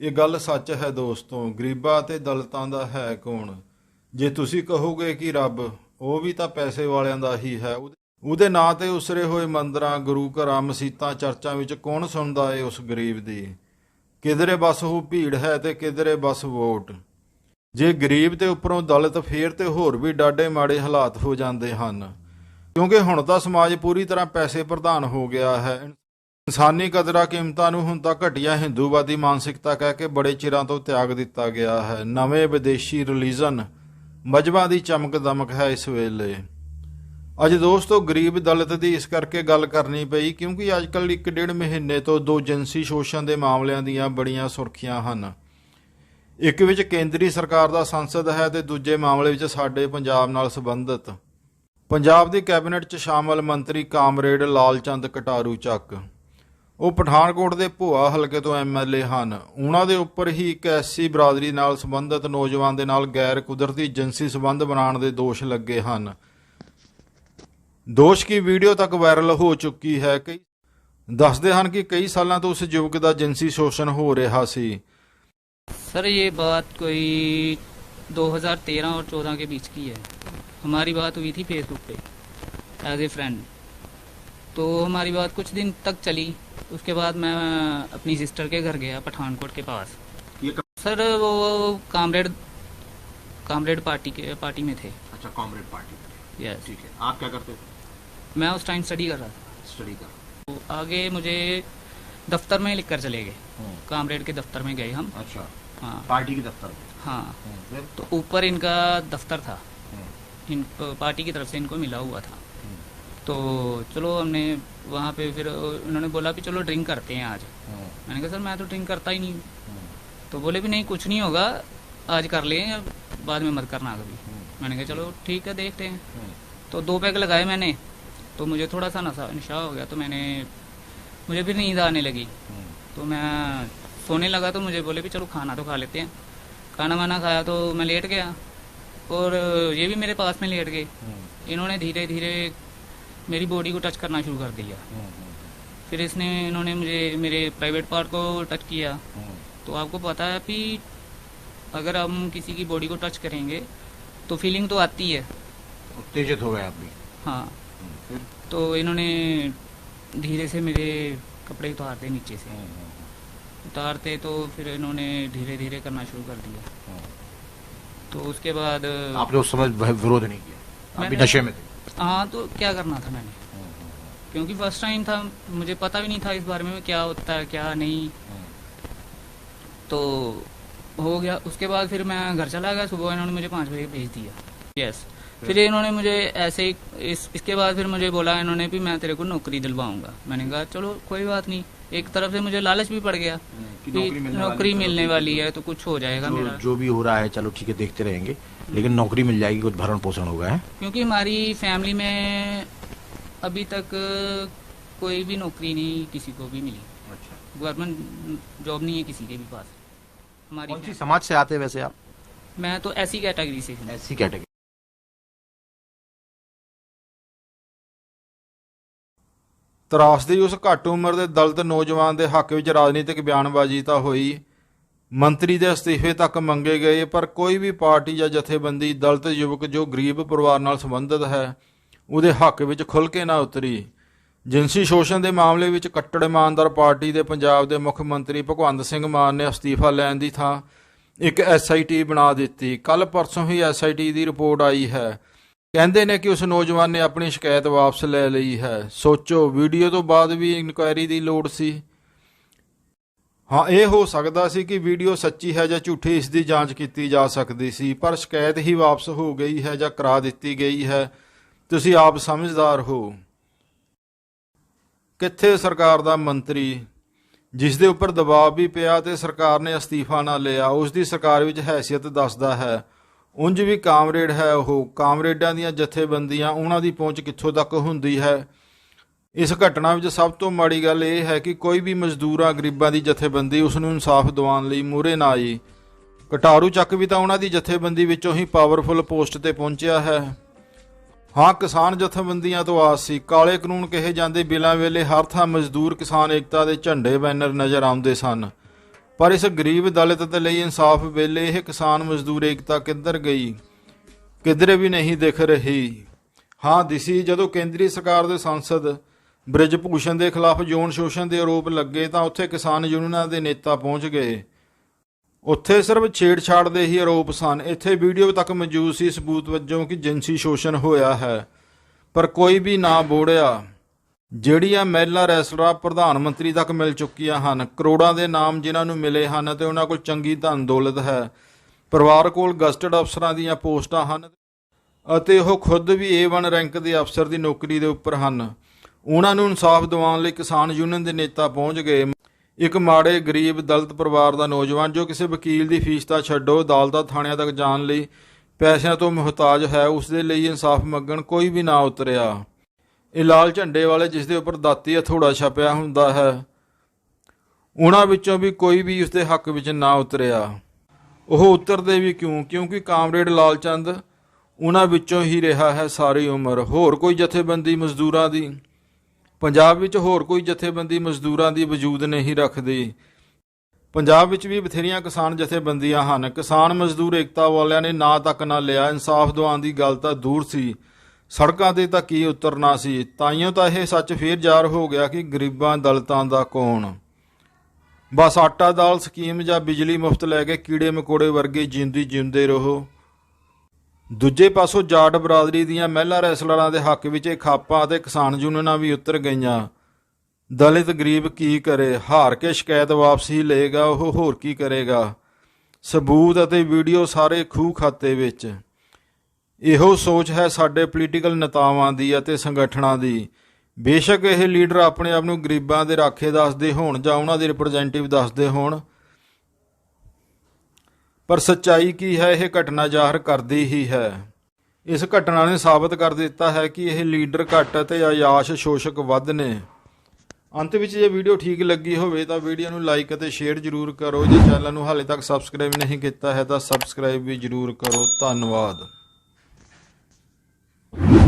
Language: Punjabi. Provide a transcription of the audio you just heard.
ਇਹ ਗੱਲ ਸੱਚ ਹੈ ਦੋਸਤੋ, ਗਰੀਬਾਂ ਤੇ ਦਲਤਾਂ ਦਾ ਹੈ ਕੌਣ? ਜੇ ਤੁਸੀਂ ਕਹੋਗੇ ਕਿ ਰੱਬ, ਉਹ ਵੀ ਤਾਂ ਪੈਸੇ ਵਾਲਿਆਂ ਦਾ ਹੀ ਹੈ। ਉਹਦੇ- ਨਾਂ ਤੇ ਉਸਰੇ ਹੋਏ ਮੰਦਰਾਂ, ਗੁਰੂ ਘਰਾਂ, ਮਸੀਤਾਂ, ਚਰਚਾਂ ਵਿੱਚ ਕੌਣ ਸੁਣਦਾ ਏ ਉਸ ਗਰੀਬ ਦੀ? ਕਿਧਰੇ ਬਸ ਉਹ ਭੀੜ ਹੈ ਤੇ ਕਿਧਰੇ ਬਸ ਵੋਟ। ਜੇ ਗਰੀਬ ਤੇ ਉੱਪਰੋਂ ਦਲਤ ਫੇਰ ਤੇ ਹੋਰ ਵੀ ਡਾਢੇ ਮਾੜੇ ਹਾਲਾਤ ਹੋ ਜਾਂਦੇ ਹਨ। ਕਿਉਂਕਿ ਹੁਣ ਤਾਂ ਸਮਾਜ ਪੂਰੀ ਤਰ੍ਹਾਂ ਪੈਸੇ ਪ੍ਰਧਾਨ ਹੋ ਗਿਆ ਹੈ। ਇਨਸਾਨੀ ਕਦਰਾਂ ਕੀਮਤਾਂ ਨੂੰ ਹੁਣ ਤਾਂ ਘਟੀਆ ਹਿੰਦੂਵਾਦੀ ਮਾਨਸਿਕਤਾ ਕਹਿ ਕੇ ਬੜੇ ਚਿਰਾਂ ਤੋਂ ਤਿਆਗ ਦਿੱਤਾ ਗਿਆ ਹੈ। ਨਵੇਂ ਵਿਦੇਸ਼ੀ ਰਿਲੀਜਨ ਮਜਬਾਂ ਦੀ ਚਮਕ ਦਮਕ ਹੈ ਇਸ ਵੇਲੇ। ਅੱਜ ਦੋਸਤੋ, ਗਰੀਬ ਦਲਿਤ ਦੀ ਇਸ ਕਰਕੇ ਗੱਲ ਕਰਨੀ ਪਈ ਕਿਉਂਕਿ ਅੱਜ ਕੱਲ੍ਹ ਇੱਕ ਡੇਢ ਮਹੀਨੇ ਤੋਂ ਦੋ ਜਿਨਸੀ ਸ਼ੋਸ਼ਣ ਦੇ ਮਾਮਲਿਆਂ ਦੀਆਂ ਬੜੀਆਂ ਸੁਰਖੀਆਂ ਹਨ। ਇੱਕ ਵਿੱਚ ਕੇਂਦਰੀ ਸਰਕਾਰ ਦਾ ਸੰਸਦ ਹੈ ਤੇ ਦੂਜੇ ਮਾਮਲੇ ਵਿੱਚ ਸਾਡੇ ਪੰਜਾਬ ਨਾਲ ਸੰਬੰਧਿਤ। ਪੰਜਾਬ ਦੀ ਕੈਬਨਿਟ 'ਚ ਸ਼ਾਮਲ ਮੰਤਰੀ ਕਾਮਰੇਡ ਲਾਲਚੰਦ ਕਟਾਰੂ ਚੱਕ। ਉਹ ਪਠਾਨਕੋਟ ਦੇ ਭੋਆ ਹਲਕੇ ਤੋਂ ਐਮਐਲਏ ਹਨ ਉਹਨਾਂ ਦੇ ਉੱਪਰ ਹੀ ਇੱਕ ਐਸਸੀ ਬਰਾਦਰੀ ਨਾਲ ਸੰਬੰਧਿਤ ਨੌਜਵਾਨ ਦੇ ਨਾਲ ਗੈਰ ਕੁਦਰਤੀ ਜਿਨਸੀ ਸੰਬੰਧ ਬਣਾਉਣ ਦੇ ਦੋਸ਼ ਲੱਗੇ ਹਨ ਦੋਸ਼ ਕੀ ਵੀਡੀਓ ਤੱਕ ਵਾਇਰਲ ਹੋ ਚੁੱਕੀ ਹੈ ਕਈ ਦੱਸਦੇ ਹਨ ਕਿ ਕਈ ਸਾਲਾਂ ਤੋਂ ਉਸ ਯੁਵਕ ਦਾ ਜਿਨਸੀ ਸ਼ੋਸ਼ਣ ਹੋ ਰਿਹਾ ਸੀ सर ये बात कोई 2013 और 14 के बीच की है हमारी बात हुई थी फेसबुक पे एज ए फ्रेंड तो हमारी बात कुछ दिन तक चली उसके बाद मैं अपनी सिस्टर के घर गया पठानकोट के पास। ये कब? सर वो कामरेड कामरेड पार्टी के पार्टी में थे। अच्छा कॉमरेड पार्टी यस ठीक है आप क्या करते थे? मैं उस टाइम स्टडी कर रहा था। स्टडी कर तो आगे मुझे दफ्तर में लिख कर चले गए। कामरेड के दफ्तर में गए हम। अच्छा। हाँ। पार्टी के दफ्तर में? हाँ। तो ऊपर इनका दफ्तर था। हम्म, इन पार्टी की तरफ़ से इनको मिला हुआ था। हम्म, तो चलो हमने वहाँ पे फिर उन्होंने बोला कि चलो ड्रिंक करते हैं आज। हम्म, मैंने कहा सर मैं तो ड्रिंक करता ही नहीं हम्म, तो बोले भी नहीं कुछ नहीं होगा आज कर लें बाद में मत करना कभी। हम्म, मैंने कहा चलो ठीक है देखते हैं। तो दो पैक लगाए मैंने तो मुझे थोड़ा सा नशा नशा हो गया तो मैंने मुझे फिर नींद आने लगी। तो मैं सोने लगा तो मुझे बोले भी चलो खाना तो खा लेते हैं। खाना वाना खाया तो मैं लेट गया और ये भी मेरे पास में लेट गए। इन्होंने धीरे धीरे मेरी बॉडी को टच करना शुरू कर दिया। हम्म, फिर इसने इन्होंने मुझे मेरे प्राइवेट पार्ट को टच किया। हम्म, तो आपको पता है कि अगर हम किसी की बॉडी को टच करेंगे तो फीलिंग तो आती है। उत्तेजित हो गए आप भी। हाँ। हम्म, तो इन्होंने धीरे से मेरे कपड़े उतारते नीचे से। हम्म, हम्म, उतारते तो फिर इन्होंने धीरे धीरे करना शुरू कर दिया। हम्म। तो उसके बाद आपने उस समय विरोध नहीं किया? आप भी नशे में थे? हाँ तो क्या करना था मैंने? क्योंकि फ़र्स्ट टाइम था मुझे पता भी नहीं था इस बारे में क्या होता है क्या नहीं। तो हो गया। उसके बाद फिर मैं घर चला गया। सुबह इन्होंने मुझे पाँच बजे भेज दिया। यस फिर इन्होंने मुझे ऐसे ही इस इसके बाद फिर मुझे बोला इन्होंने भी मैं तेरे को नौकरी दिलवाऊँगा। मैंने कहा चलो कोई बात नहीं। एक तरफ़ से मुझे लालच भी पड़ गया। कि नौकरी मिलने नौकरी वाली है, मिलने वाली है। तो कुछ हो जाएगा जो, मेरा। जो भी हो रहा है चलो ठीक है देखते रहेंगे। लेकिन नौकरी मिल जाएगी कुछ भरण पोषण होगा है? क्योंकि हमारी फैमिली में अभी तक कोई भी नौकरी नहीं किसी को भी मिली। अच्छा। गवर्नमेंट जॉब नहीं है किसी के भी पास। हमारी कौन सी फैमिली- समाज से आते वैसे आप? मैं तो ऐसी कैटेगरी से ऐसी कैटेगरी। ਤਰਾਸਦੀ ਉਸ ਘੱਟ ਉਮਰ ਦੇ ਦਲਤ ਨੌਜਵਾਨ ਦੇ ਹੱਕ ਵਿੱਚ ਰਾਜਨੀਤਿਕ ਬਿਆਨਬਾਜ਼ੀ ਤਾਂ ਹੋਈ। ਮੰਤਰੀ ਦੇ ਅਸਤੀਫੇ ਤੱਕ ਮੰਗੇ ਗਏ, ਪਰ ਕੋਈ ਵੀ ਪਾਰਟੀ ਜਾਂ ਜਥੇਬੰਦੀ ਦਲਤ ਯੁਵਕ ਜੋ ਗਰੀਬ ਪਰਿਵਾਰ ਨਾਲ ਸੰਬੰਧਿਤ ਹੈ, ਉਹਦੇ ਹੱਕ ਵਿੱਚ ਖੁੱਲ੍ਹ ਕੇ ਨਾ ਉਤਰੀ। ਜਿਨਸੀ ਸ਼ੋਸ਼ਣ ਦੇ ਮਾਮਲੇ ਵਿੱਚ ਕੱਟੜ ਇਮਾਨਦਾਰ ਪਾਰਟੀ ਦੇ ਪੰਜਾਬ ਦੇ ਮੁੱਖ ਮੰਤਰੀ ਭਗਵੰਤ ਸਿੰਘ ਮਾਨ ਨੇ ਅਸਤੀਫਾ ਲੈਣ ਦੀ ਥਾਂ ਇੱਕ ਐਸਆਈਟੀ ਬਣਾ ਦਿੱਤੀ। ਕੱਲ ਪਰਸੋਂ ਹੀ ਐਸਆਈਟੀ ਦੀ ਰਿਪੋਰਟ ਆਈ ਹੈ। ਕਹਿੰਦੇ ਨੇ ਕਿ ਉਸ ਨੌਜਵਾਨ ਨੇ ਆਪਣੀ ਸ਼ਿਕਾਇਤ ਵਾਪਸ ਲੈ ਲਈ ਹੈ। ਸੋਚੋ, ਵੀਡੀਓ ਤੋਂ ਬਾਅਦ ਵੀ ਇਨਕੁਆਇਰੀ ਦੀ ਲੋੜ ਸੀ। ਹਾਂ, ਇਹ ਹੋ ਸਕਦਾ ਸੀ ਕਿ ਵੀਡੀਓ ਸੱਚੀ ਹੈ ਜਾਂ ਝੂਠੀ, ਇਸ ਦੀ ਜਾਂਚ ਕੀਤੀ ਜਾ ਸਕਦੀ ਸੀ, ਪਰ ਸ਼ਿਕਾਇਤ ਹੀ ਵਾਪਸ ਹੋ ਗਈ ਹੈ ਜਾਂ ਕਰਾ ਦਿੱਤੀ ਗਈ ਹੈ। ਤੁਸੀਂ ਆਪ ਸਮਝਦਾਰ ਹੋ। ਕਿੱਥੇ ਸਰਕਾਰ ਦਾ ਮੰਤਰੀ? ਜਿਸ ਦੇ ਉੱਪਰ ਦਬਾਅ ਵੀ ਪਿਆ ਤੇ ਸਰਕਾਰ ਨੇ ਅਸਤੀਫਾ ਨਾ ਲਿਆ, ਉਸ ਦੀ ਸਰਕਾਰ ਵਿੱਚ ਹੈਸੀਅਤ ਦੱਸਦਾ ਹੈ। ਉਂਝ ਵੀ ਕਾਮਰੇਡ ਹੈ ਉਹ। ਕਾਮਰੇਡਾਂ ਦੀਆਂ ਜਥੇਬੰਦੀਆਂ ਉਹਨਾਂ ਦੀ ਪਹੁੰਚ ਕਿੱਥੋਂ ਤੱਕ ਹੁੰਦੀ ਹੈ? ਇਸ ਘਟਨਾ ਵਿੱਚ ਸਭ ਤੋਂ ਮਾੜੀ ਗੱਲ ਇਹ ਹੈ ਕਿ ਕੋਈ ਵੀ ਮਜ਼ਦੂਰਾਂ, ਗਰੀਬਾਂ ਦੀ ਜਥੇਬੰਦੀ ਉਸ ਨੂੰ ਇਨਸਾਫ ਦਿਵਾਉਣ ਲਈ ਮੂਰੇ ਨਾ ਆਈ। ਕਟਾਰੂ ਚੱਕ ਵੀ ਤਾਂ ਉਹਨਾਂ ਦੀ ਜਥੇਬੰਦੀ ਵਿੱਚੋਂ ਹੀ ਪਾਵਰਫੁਲ ਪੋਸਟ ਤੇ ਪਹੁੰਚਿਆ ਹੈ। ਹਾਂ, ਕਿਸਾਨ ਜਥੇਬੰਦੀਆਂ ਤੋਂ ਆਸ ਸੀ। ਕਾਲੇ ਕਾਨੂੰਨ ਕਹੇ ਜਾਂਦੇ ਬਿਲਾਂ ਵੇਲੇ ਹਰ ਥਾਂ ਮਜ਼ਦੂਰ ਕਿਸਾਨ ਏਕਤਾ ਦੇ ਝੰਡੇ ਬੈਨਰ ਨਜ਼ਰ ਆਉਂਦੇ ਸਨ। ਪਰ ਇਸ ਗਰੀਬ ਦਲਿਤ ਦੇ ਲਈ ਇਨਸਾਫ ਵੇਲੇ ਇਹ ਕਿਸਾਨ ਮਜ਼ਦੂਰ ਏਕਤਾ ਕਿੱਧਰ ਗਈ? ਕਿਧਰੇ ਵੀ ਨਹੀਂ ਦਿਖ ਰਹੀ। ਹਾਂ, ਦਿਸੀ ਜਦੋਂ ਕੇਂਦਰੀ ਸਰਕਾਰ ਦੇ ਸੰਸਦ ਬ੍ਰਿਜ ਭੂਸ਼ਣ ਦੇ ਖਿਲਾਫ ਯੋਨ ਸ਼ੋਸ਼ਣ ਦੇ ਆਰੋਪ ਲੱਗੇ ਤਾਂ ਉੱਥੇ ਕਿਸਾਨ ਯੂਨੀਅਨਾਂ ਦੇ ਨੇਤਾ ਪਹੁੰਚ ਗਏ। ਉੱਥੇ ਸਿਰਫ ਛੇੜਛਾੜ ਦੇ ਹੀ ਆਰੋਪ ਸਨ। ਇੱਥੇ ਵੀਡੀਓ ਤੱਕ ਮੌਜੂਦ ਸੀ ਸਬੂਤ ਵਜੋਂ ਕਿ ਜਿਨਸੀ ਸ਼ੋਸ਼ਣ ਹੋਇਆ ਹੈ, ਪਰ ਕੋਈ ਵੀ ਨਾ ਬੋੜਿਆ। ਜਿਹੜੀਆਂ ਮਹਿਲਾ ਰੈਸਲਰਾਂ ਪ੍ਰਧਾਨ ਮੰਤਰੀ ਤੱਕ ਮਿਲ ਚੁੱਕੀਆਂ ਹਨ, ਕਰੋੜਾਂ ਦੇ ਨਾਮ ਜਿਨ੍ਹਾਂ ਨੂੰ ਮਿਲੇ ਹਨ ਤੇ ਉਹਨਾਂ ਕੋਲ ਚੰਗੀ ਧਨ ਦੌਲਤ ਹੈ। ਪਰਿਵਾਰ ਕੋਲ ਗਸਟਡ ਅਫਸਰਾਂ ਦੀਆਂ ਪੋਸਟਾਂ ਹਨ ਅਤੇ ਉਹ ਖੁਦ ਵੀ A1 ਰੈਂਕ ਦੇ ਅਫਸਰ ਦੀ ਨੌਕਰੀ ਦੇ ਉੱਪਰ ਹਨ। ਉਹਨਾਂ ਨੂੰ ਇਨਸਾਫ ਦਿਵਾਉਣ ਲਈ ਕਿਸਾਨ ਯੂਨੀਅਨ ਦੇ ਨੇਤਾ ਪਹੁੰਚ ਗਏ। ਇੱਕ ਮਾੜੇ ਗਰੀਬ ਦਲਿਤ ਪਰਿਵਾਰ ਦਾ ਨੌਜਵਾਨ ਜੋ ਕਿਸੇ ਵਕੀਲ ਦੀ ਫੀਸ ਤਾਂ ਛੱਡੋ, ਅਦਾਲਤਾਂ, ਥਾਣਿਆਂ ਤੱਕ ਜਾਣ ਲਈ ਪੈਸਿਆਂ ਤੋਂ ਮੁਹਤਾਜ ਹੈ ਉਸ ਦੇ ਲਈ ਇਨਸਾਫ ਮੰਗਣ ਕੋਈ ਵੀ ਨਾ ਉਤਰਿਆ। ਇਹ ਲਾਲ ਝੰਡੇ ਵਾਲੇ ਜਿਸ ਦੇ ਉੱਪਰ ਦਾਤੀ ਹਥੌੜਾ ਛਪਿਆ ਹੁੰਦਾ ਹੈ, ਉਹਨਾਂ ਵਿੱਚੋਂ ਵੀ ਕੋਈ ਵੀ ਉਸ ਦੇ ਹੱਕ ਵਿੱਚ ਨਾ ਉਤਰਿਆ। ਉਹ ਉਤਰਦੇ ਵੀ ਕਿਉਂ? ਕਿਉਂਕਿ ਕਾਮਰੇਡ ਲਾਲਚੰਦ ਉਹਨਾਂ ਵਿੱਚੋਂ ਹੀ ਰਿਹਾ ਹੈ ਸਾਰੀ ਉਮਰ। ਹੋਰ ਕੋਈ ਜਥੇਬੰਦੀ ਮਜ਼ਦੂਰਾਂ ਦੀ? ਪੰਜਾਬ ਵਿੱਚ ਹੋਰ ਕੋਈ ਜਥੇਬੰਦੀ ਮਜ਼ਦੂਰਾਂ ਦੀ ਵਜੂਦ ਨਹੀਂ ਰੱਖਦੀ। ਪੰਜਾਬ ਵਿੱਚ ਵੀ ਬਥੇਰੀਆਂ ਕਿਸਾਨ ਜਥੇਬੰਦੀਆਂ ਹਨ। ਕਿਸਾਨ ਮਜ਼ਦੂਰ ਏਕਤਾ ਵਾਲਿਆਂ ਨੇ ਨਾਂ ਤੱਕ ਨਾ ਲਿਆ। ਇਨਸਾਫ ਦਿਵਾਉਣ ਦੀ ਗੱਲ ਤਾਂ ਦੂਰ ਸੀ। ਸੜਕਾਂ ਤੇ ਤਾਂ ਕੀ ਉਤਰਨਾ ਸੀ? ਤਾਈਓ ਤਾਂ ਇਹ ਸੱਚ ਫੇਰ ਜ਼ਾਹਰ ਹੋ ਗਿਆ ਕਿ ਗਰੀਬਾਂ ਦਲਿਤਾਂ ਦਾ ਕੌਣ? ਬਸ ਆਟਾ ਦਾਲ ਸਕੀਮ ਜਾਂ ਬਿਜਲੀ ਮੁਫਤ ਲੈ ਕੇ ਕੀੜੇ ਮਕੋੜੇ ਵਰਗੇ ਜਿੰਦੀ ਜਿਉਂਦੇ ਰਹੋ। ਦੂਜੇ ਪਾਸੋਂ ਜਾਟ ਬਰਾਦਰੀ ਦੀਆਂ ਮਹਿਲਾ ਰੈਸਲਰਾਂ ਦੇ ਹੱਕ ਵਿੱਚ ਇਹ ਖਾਪਾਂ ਅਤੇ ਕਿਸਾਨ ਯੂਨੀਅਨਾਂ ਵੀ ਉਤਰ ਗਈਆਂ। ਦਲਿਤ ਗਰੀਬ ਕੀ ਕਰੇ? ਹਾਰ ਕੇ ਸ਼ਿਕਾਇਤ ਵਾਪਸੀ ਲਏਗਾ, ਉਹ ਹੋਰ ਕੀ ਕਰੇਗਾ? ਸਬੂਤ ਅਤੇ ਵੀਡੀਓ ਸਾਰੇ ਖੂਹ ਖਾਤੇ ਵਿੱਚ। ਇਹੋ ਸੋਚ ਹੈ ਸਾਡੇ ਪੋਲੀਟੀਕਲ ਨੇਤਾਵਾਂ ਦੀ ਅਤੇ ਸੰਗਠਨਾਂ ਦੀ। ਬੇਸ਼ੱਕ ਇਹ ਲੀਡਰ ਆਪਣੇ ਆਪ ਨੂੰ ਗਰੀਬਾਂ ਦੇ ਰਾਖੇ ਦੱਸਦੇ ਹੋਣ ਜਾਂ ਉਹਨਾਂ ਦੇ ਰਿਪਰੈਜ਼ੈਂਟੇਟਿਵ ਦੱਸਦੇ ਹੋਣ। ਪਰ ਸੱਚਾਈ ਕੀ ਹੈ? ਇਹ ਘਟਨਾ ਜ਼ਾਹਰ ਕਰਦੀ ਹੀ ਹੈ। ਇਸ ਘਟਨਾ ਨੇ ਸਾਬਤ ਕਰ ਦਿੱਤਾ ਹੈ ਕਿ ਇਹ ਲੀਡਰ ਘੱਟ ਅਤੇ ਆਯਾਸ਼ ਸ਼ੋਸ਼ਕ ਵੱਧ ਨੇ। ਅੰਤ ਵਿੱਚ ਜੇ ਵੀਡੀਓ ਠੀਕ ਲੱਗੀ ਹੋਵੇ ਤਾਂ ਵੀਡੀਓ ਨੂੰ ਲਾਈਕ ਅਤੇ ਸ਼ੇਅਰ ਜ਼ਰੂਰ ਕਰੋ। ਜੇ ਚੈਨਲ ਨੂੰ ਹਾਲੇ ਤੱਕ ਸਬਸਕ੍ਰਾਈਬ ਨਹੀਂ ਕੀਤਾ ਹੈ ਤਾਂ ਸਬਸਕ੍ਰਾਈਬ ਵੀ ਜ਼ਰੂਰ ਕਰੋ। ਧੰਨਵਾਦ। you